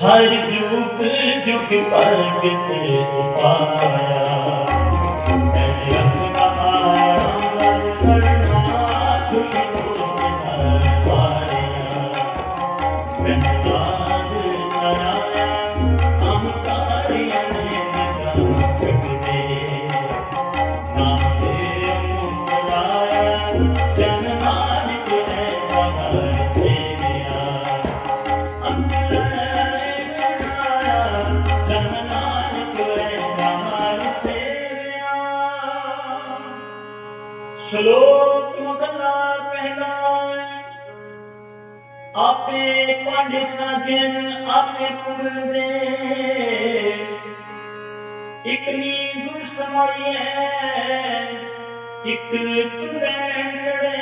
ਹਰ ਜੁਗ ਜੁਗ ਪ੍ਰਗਟ ਉਪਾਇਆ। ਤੈ ਆਪਣਾ ਕਰਨਾ ਖੁਸ਼ੀ ਹੋਣਾ ਪਾਇਆ ਬੰਦਾਦ ਕਰਾਇਆ ਹਮ ਕਾਰਿਆਂ ਨੇ ਨਿਗਾਹ ਕੱਢਦੇ ਨਾਮ ਸ਼ਲੋਕ ਮਹਲਾ ਪਹਿਲਾ ਆਪੇ ਪੰਜ ਸਾਜਨ ਆਪੇ ਪੁਰਦੇ ਇਕ ਨੀ ਗੁਰ ਹੈ ਇਕ ਚੁੜੈਣ ਜੜੇ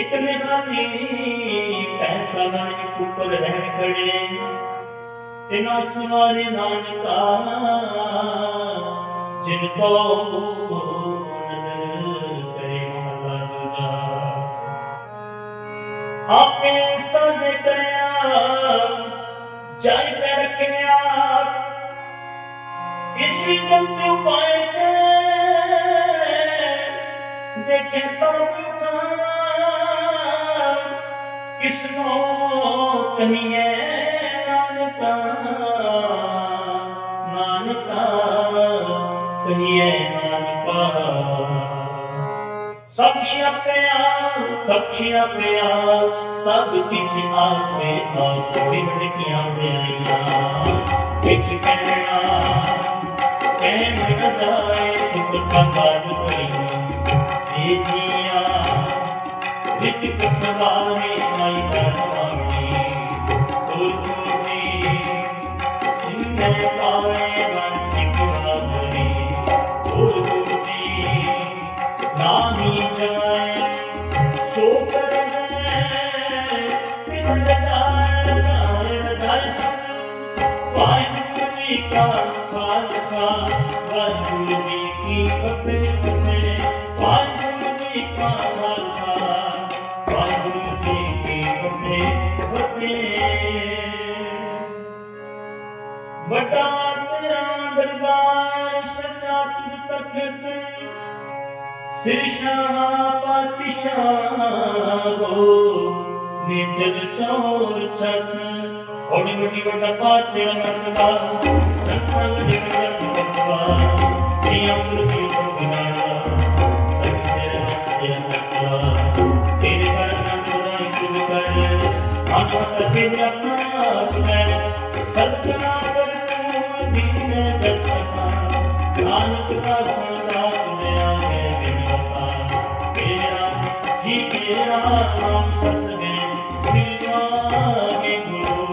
ਇਕ ਨਿਗਾਨੀ ਪੈਸਾ ਬਣ ਇਕ ਉੱਪਰ ਰਹਿ ਖੜੇ। ਤਿਨਾ ਸਮਾਰੇ ਨਾਨਕਾ, ਜਿਨ ਕੋ ਆਪੇ ਸਜ ਕਰਿਆ, ਜਾਇ ਪੈ ਰੱਖਿਆ। ਇਸ ਵੀ ਜੰਤ ਉਪਾਇ ਕੇ ਦੇਖੇ ਤਾਂ ਬਿਕਾ ਕਿਸ ਨੂੰ ਕਹੀਏ ਨਾਨਕਾ ਨਾਨਕਾ ਕਹੀਏ ਨਾਨਕਾ। ਸਭ ਛਿਆਪਿਆ ਸਭ ਛਿਆਪਿਆ ਸਭ ਕਿਛ ਆਪੇ ਆਪ ਵਿਦ ਕੀਆਂ ਵਿਆਈਆਂ ਕਿਛ ਕਹਿਣਾ ਕਹਿ ਮਗਦਾਏ ਸੁਖ ਕਾ ਕਾਜ ਕਰੀ ਇਹ ਜੀਆ, ਵਿੱਚ ਕਸਵਾਨੇ ਵੱਡਾ ਤੇਰਾ ਦਰਬਾਰ ਸਦਾ ਤੁਧ ਤਖਤ ਸਿਰਸ਼ਾ ਪਾਤਸ਼ਾਹੋ ਨਿਜਲ ਚੋਰ ਛਤ ਹੋੜੀ ਵੱਡੀ ਵੱਡਾ ਪਾਤ ਤੇਰਾ ਮਰਤਬਾ ਰੱਖਾਂ ਵੱਡੀ ਵੱਡਾ ਮਰਤਬਾ ਇਹ ਅੰਮ੍ਰਿਤ ਦੀ ਬਨਾਇਆ ਸਭ ਤੇਰੇ ਵਸਤੇ ਗੁਰੂ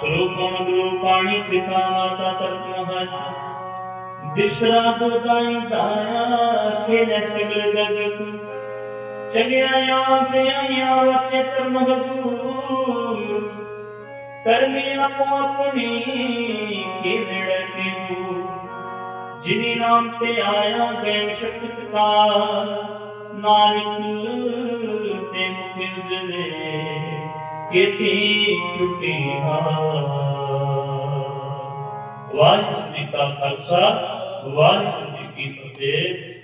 ਸਰੂਪਮ ਗੁਰੂ ਪਾਣੀ ਪਿਤਾ ਮਾਤਾ ਤਰਤ ਮਹਤ ਦਿਸ਼ਰਾ ਦੁਦਾਈ ਦਾਇਆ ਖੇਲੇ ਸਗਲ ਜਗਤ ਚਲਿਆ ਆਪ ਆਇਆ ਵਚੇ ਤਰਮ ਬਦੂ ਕਰਮੀ ਆਪੋ ਆਪਣੀ ਕਿਰੜ ਦੇਵੂ ਜਿਨੀ ਨਾਮ ਤੇ ਆਇਆ ਗਏ ਸ਼ਕਤ ਕਾ ਨਾਨਕ ਤੇ ਕੀਤੀ ਛੁੱਟੀ ਵਾਹਿਗੁਰੂ ਜੀ ਕਾ ਖਾਲਸਾ ਵਾਹਿਗੁਰੂ ਜੀ ਕੀ ਫਤਿਹ।